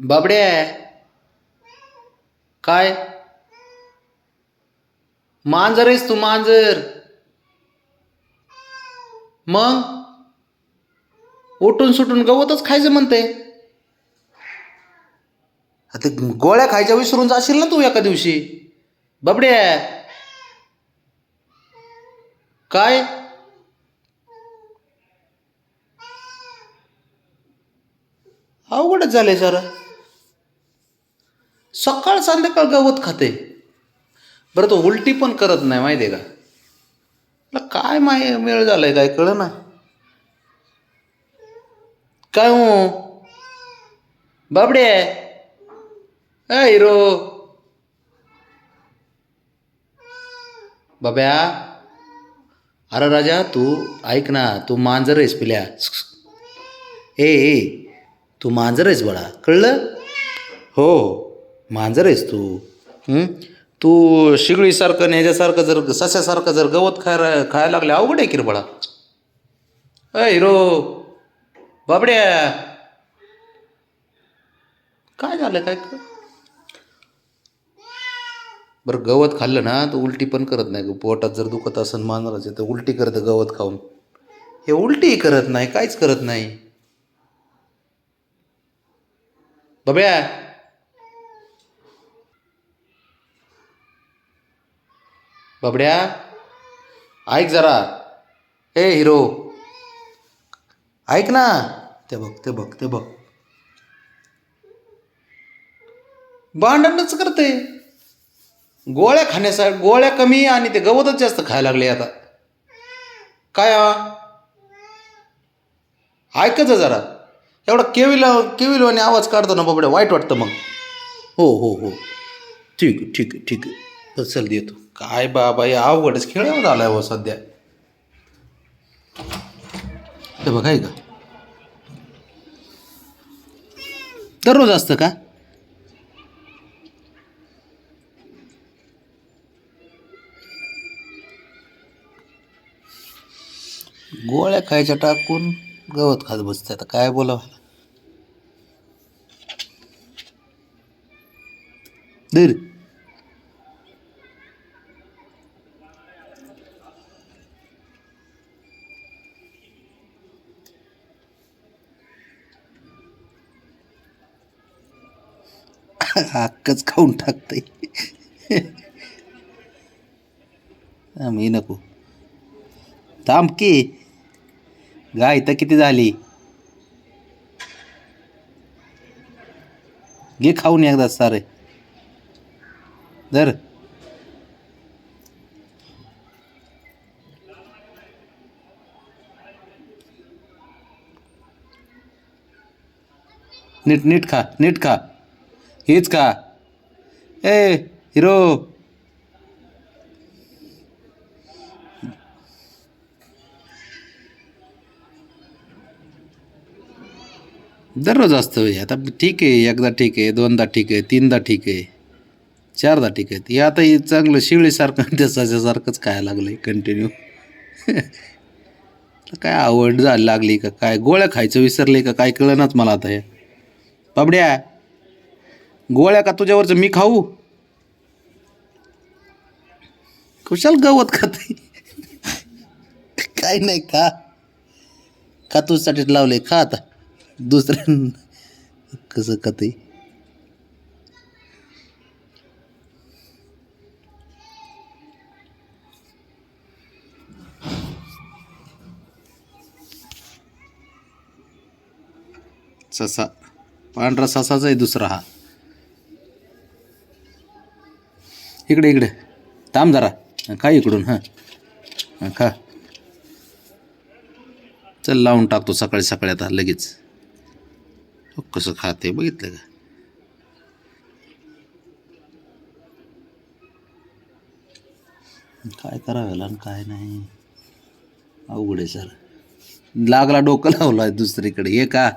बाबड्या काय? मांजर आहेस तू मांजर. मग? उठून सुटून गवतच खायचं म्हणते. आता गोळ्या खायच्या विसरून जाशील ना तू एका दिवशी. बाबड्या काय? अवघडच झालंय सर. सकाळ संध्याकाळ गवत खाते. बरं तो उलटी पण करत नाही माहिती आहे का काय माय मेळ झालाय काय कळ ना काय हो? बाबडे अ हिरो. बाब्या. अरे राजा तू ऐक ना तू मांजर आहेस पिल्या. ए. तू मांजर आहेस बाळा कळलं? हो, हो. मांजर आहेस तू. तू शिगळीसारखं आणि ह्याच्यासारखं जर सस्यासारखं जर गवत खायला खायला लागले अवघड आहे की अय हिरो बाबड्या. काय झालं काय बरं गवत खाल्लं ना तर उलटी पण करत नाही. पोटात जर दुखत असेल मांजराचे तर उलटी करतं गवत खाऊन. हे उलटी करत नाही काहीच करत नाही. बाब्या बाबड्या ऐक जरा. ए हिरो. ऐक ना. ते बघ ते बघ ते बघ. भांडणच करते. गोळ्या खाण्यासाठी गोळ्या कमी आणि ते गवतच जास्त खायला लागले आता. काय ऐकच जरा. एवढा केविला केविलवाने आवाज काढतो ना बाबड्या वाईट वाटतं मग. हो हो हो. ठीक आहे ठीक आहे ठीक आहे. चल देतो. काय बाबा हे अवघडच खेळ आहे हो सध्या. हे बघ आहे का? दररोज असतं का? गोळ्या खायच्या टाकून गवत खात बसते आता काय बोलावं? धीर हक्कच खाऊन टाकतय. मी नको. थांब की. गाय तर किती झाली? घे खाऊन एकदा सारे. धर नीट नीट खा नीट खा. हेच खा. ए हिरो. दररोज असतं आता ठीक आहे एकदा ठीक आहे दोनदा ठीक आहे तीनदा ठीक आहे. चारदा ठीक आहे. हे आता हे चांगलं शिवळीसारखं त्याच्यासारखंच खायला लागलं आहे कंटिन्यू काय आवड झाली लागली का? काय गोळ्या खायचं विसरले का? काय कळनाच मला आता हे. बाबड्या गोळ्या का तुझ्यावरचं? मी खाऊ? कुशाल गवत खाते. काय नाही का का तुझ्यासाठीच लावले खा आता. दुसऱ्या कसं खाते? ससा. पांढरा ससाच आहे दुसरा हा. इकडे इकडे. थांब जरा. खा इकडून हां. खा. चल लावून टाकतो सकाळी सकाळी आता लगेच. कसं खाते बघितलं का? काय करावं आणि काय नाही. अवघड आहे सर. लागला डोकं लावलं आहे दुसरीकडे. हे का?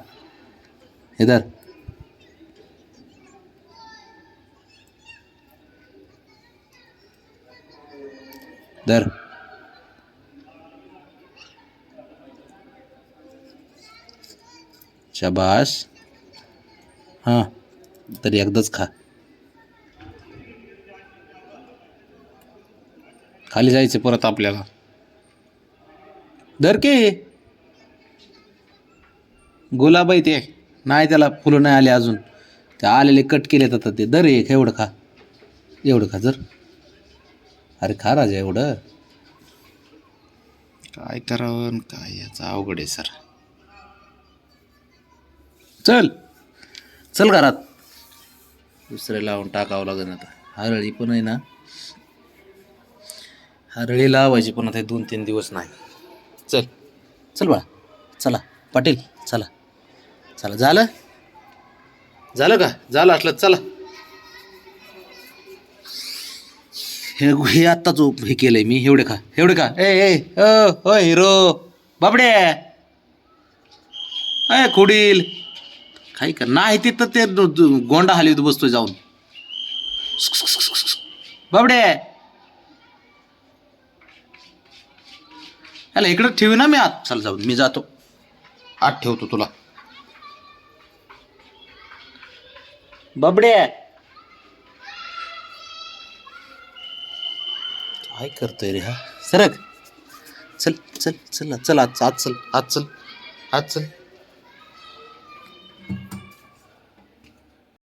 हे दर धर हां तरी एकदाच खा। खाली जायचं परत आपल्याला। धर के। गुलाब आहे ते. नाही त्याला फुलं नाही आले अजून. ते आलेले कट केलेत आता ते. दर एक एवढं खा. एवढं खा जर. अरे खा राजा एवढं. काय करावं आणि काय याचं अवघड आहे सर. चल. चल घरात. दुसरे लावून टाकावं लागेल आता. हरळी पण आहे ना. हरळी लावायची पण आता हे दोन तीन दिवस नाही. चल. चल बाळा. चला. पाटील चला. चला झालं? झालं का? झालं असलं चला. हे हे आत्ताच हे केलंय मी. एवढे खा एवढे खा ए ए अ, ओ हिरो. बाबडे ए खुडील. काही का नाही तिथं ते गोंडा हाली बसतोय जाऊन. बाबडे याला इकडं ठेवी ना मी आत. चल जाऊन. मी जातो. आत ठेवतो तुला. बाबडे काय करतोय रे हा? सरक. चल चल चल चल आज आज चल आज चल आज चल.